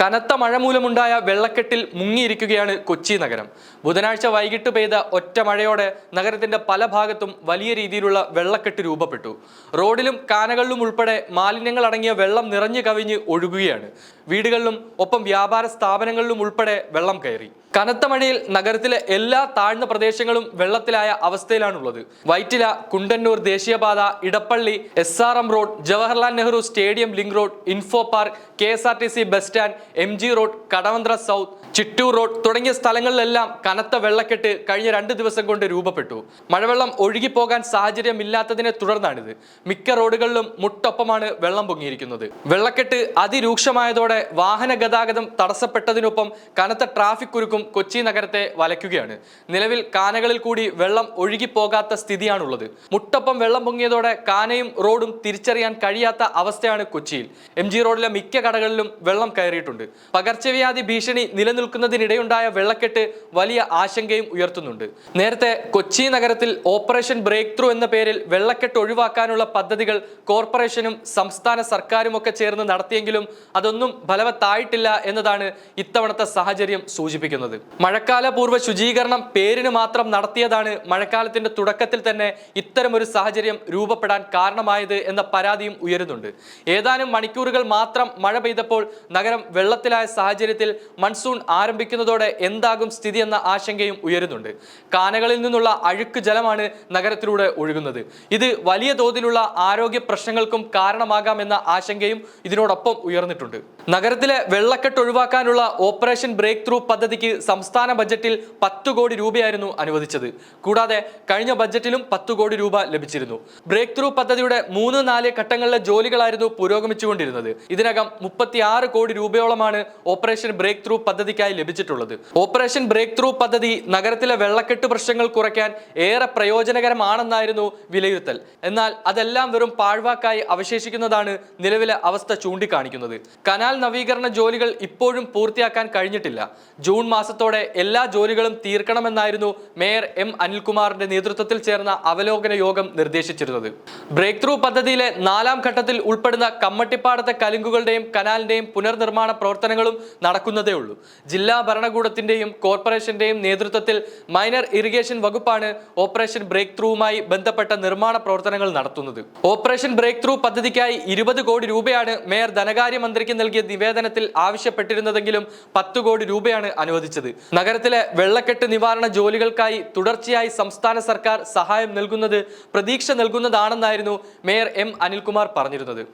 കനത്ത മഴ മൂലമുണ്ടായ വെള്ളക്കെട്ടിൽ മുങ്ങിയിരിക്കുകയാണ് കൊച്ചി നഗരം. ബുധനാഴ്ച വൈകിട്ട് പെയ്ത ഒറ്റ മഴയോടെ നഗരത്തിന്റെ പല ഭാഗത്തും വലിയ രീതിയിലുള്ള വെള്ളക്കെട്ട് രൂപപ്പെട്ടു. റോഡിലും കാനകളിലും ഉൾപ്പെടെ മാലിന്യങ്ങൾ അടങ്ങിയ വെള്ളം നിറഞ്ഞു കവിഞ്ഞ് ഒഴുകുകയാണ്. വീടുകളിലും ഒപ്പം വ്യാപാര സ്ഥാപനങ്ങളിലും ഉൾപ്പെടെ വെള്ളം കയറി. കനത്ത മഴയിൽ നഗരത്തിലെ എല്ലാ താഴ്ന്ന പ്രദേശങ്ങളും വെള്ളത്തിലായ അവസ്ഥയിലാണുള്ളത്. വൈറ്റില കുണ്ടന്നൂർ ദേശീയപാത Edappally S R M road Jawaharlal Nehru stadium link road info park K S R T C bus stand M G road Kadavanthra south Chittoor road തുടങ്ങിയ സ്ഥലങ്ങളിലെല്ലാം കനത്ത വെള്ളക്കെട്ട് കഴിഞ്ഞ രണ്ട് ദിവസം കൊണ്ട് രൂപപ്പെട്ടു. മഴവെള്ളം ഒഴുകിപ്പോകാൻ സാഹചര്യമില്ലാത്തതിനെ തുടർന്നാണിത്. മിക്ക റോഡുകളിലും മുട്ടൊപ്പമാണ് വെള്ളം പൊങ്ങിയിരിക്കുന്നത്. വെള്ളക്കെട്ട് അതിരൂക്ഷമായതോടെ വാഹന ഗതാഗതം തടസ്സപ്പെട്ടതിനൊപ്പം കനത്ത ട്രാഫിക് കുരുക്കും കൊച്ചി നഗരത്തെ വലയ്ക്കുകയാണ്. നിലവിൽ കാനകളിൽ കൂടി വെള്ളം ഒഴുകിപ്പോകാത്ത സ്ഥിതിയാണുള്ളത്. മുട്ടൊപ്പം വെള്ളം പൊങ്ങിയതോടെ കാനയും റോഡും തിരിച്ചറിയാൻ കഴിയാത്ത അവസ്ഥയാണ് കൊച്ചിയിൽ. എം റോഡിലെ മിക്ക കടകളിലും വെള്ളം കയറിയിട്ടുണ്ട്. പകർച്ചവ്യാധി ഭീഷണി നിലനിൽക്കുന്നതിനിടെയുണ്ടായ വെള്ളക്കെട്ട് വലിയ ആശങ്കയും ഉയർത്തുന്നുണ്ട്. നേരത്തെ കൊച്ചി നഗരത്തിൽ ഓപ്പറേഷൻ ബ്രേക്ക് ത്രൂ എന്ന പേരിൽ വെള്ളക്കെട്ട് ഒഴിവാക്കാനുള്ള പദ്ധതികൾ കോർപ്പറേഷനും സംസ്ഥാന സർക്കാരും ഒക്കെ ചേർന്ന് നടത്തിയെങ്കിലും അതൊന്നും ഫലവത്തായിട്ടില്ല എന്നതാണ് ഇത്തവണത്തെ സാഹചര്യം സൂചിപ്പിക്കുന്നത്. മഴക്കാല പൂർവ ശുചീകരണം പേരിന് മാത്രം നടത്തിയതാണ് മഴക്കാലത്തിന്റെ തുടക്കത്തിൽ തന്നെ ഇത്തരമൊരു സാഹചര്യം രൂപപ്പെടാൻ കാരണമായത് എന്ന പരാതിയും ഉയരുന്നുണ്ട്. ഏതാനും മണിക്കൂറുകൾ മാത്രം മഴ പെയ്തപ്പോൾ നഗരം വെള്ളത്തിലായ സാഹചര്യത്തിൽ മൺസൂൺ ആരംഭിക്കുന്നതോടെ എന്താകും സ്ഥിതി എന്ന ആശങ്കയും ഉയരുന്നുണ്ട്. കാനകളിൽ നിന്നുള്ള അഴുക്ക് ജലമാണ് നഗരത്തിലൂടെ ഒഴുകുന്നത്. ഇത് വലിയ തോതിലുള്ള ആരോഗ്യ പ്രശ്നങ്ങൾക്കും കാരണമാകാമെന്ന ആശങ്കയും ഇതിനോടൊപ്പം ഉയർന്നിട്ടുണ്ട്. നഗരത്തിലെ വെള്ളക്കെട്ട് ഒഴിവാക്കാനുള്ള ഓപ്പറേഷൻ ബ്രേക്ക് ത്രൂ പദ്ധതിക്ക് സംസ്ഥാന ബജറ്റിൽ പത്ത് കോടി രൂപയായിരുന്നു അനുവദിച്ചത്. കൂടാതെ കഴിഞ്ഞ ബജറ്റിലും പത്ത് കോടി രൂപ ലഭിച്ചിരുന്നു. ബ്രേക്ക് ത്രൂ പദ്ധതിയുടെ മൂന്ന് നാല് ഘട്ടങ്ങളിലെ ജോലികളായിരുന്നു പുരോഗമിച്ചുകൊണ്ടിരുന്നത്. ഇതിനകം മുപ്പത്തിയാറ് കോടി രൂപയോളമാണ് ഓപ്പറേഷൻ ബ്രേക്ക് ത്രൂ പദ്ധതിക്കായി ലഭിച്ചിട്ടുള്ളത്. ഓപ്പറേഷൻ ബ്രേക്ക് ത്രൂ പദ്ധതി നഗരത്തിലെ വെള്ളക്കെട്ട് പ്രശ്നങ്ങൾ കുറയ്ക്കാൻ ഏറെ പ്രയോജനകരമാണെന്നായിരുന്നു വിലയിരുത്തൽ. എന്നാൽ അതെല്ലാം വെറും പാഴ്വാക്കായി അവശേഷിക്കുന്നതാണ് നിലവിലെ അവസ്ഥ ചൂണ്ടിക്കാണിക്കുന്നത്. കനാൽ നവീകരണ ജോലികൾ ഇപ്പോഴും പൂർത്തിയാക്കാൻ കഴിഞ്ഞിട്ടില്ല. ജൂൺ മാസത്തോടെ എല്ലാ ജോലികളും തീർക്കണമെന്നായിരുന്നു മേയർ എം അനിൽകുമാറിന്റെ നേതൃത്വത്തിൽ ചേർന്ന അവലോകന യോഗം നിർദ്ദേശിച്ചിരുന്നത്. ബ്രേക്ക് ത്രൂ പദ്ധതിയിലെ നാലാം ഘട്ടത്തിൽ ഉൾപ്പെടുന്ന കമ്മട്ടിപ്പാടത്തെ കലുങ്കുകളുടെയും കനാലിന്റെയും പുനർനിർമ്മാണ പ്രവർത്തനങ്ങളും നടക്കുന്നതേ ഉള്ളൂ. ജില്ലാ ഭരണകൂടത്തിന്റെയും കോർപ്പറേഷന്റെയും നേതൃത്വത്തിൽ മൈനർ ഇറിഗേഷൻ വകുപ്പാണ് ഓപ്പറേഷൻ ബ്രേക്ക് ത്രൂവുമായി ബന്ധപ്പെട്ട നിർമ്മാണ പ്രവർത്തനങ്ങൾ നടത്തുന്നത്. ഓപ്പറേഷൻ ബ്രേക്ക് ത്രൂ പദ്ധതിക്കായി ഇരുപത് കോടി രൂപയാണ് മേയർ ധനകാര്യമന്ത്രിക്ക് നൽകിയ നിവേദനത്തിൽ ആവശ്യപ്പെട്ടിരുന്നതെങ്കിലും പത്ത് കോടി രൂപയാണ് അനുവദിച്ചത്. നഗരത്തിലെ വെള്ളക്കെട്ട് നിവാരണ ജോലികൾക്കായി തുടർച്ചയായി സംസ്ഥാന സർക്കാർ സഹായം നൽകുന്നത് പ്രതീക്ഷ നൽകുന്നതാണെന്നായിരുന്നു മേയർ എം അനിൽകുമാർ പറഞ്ഞിരുന്നത്.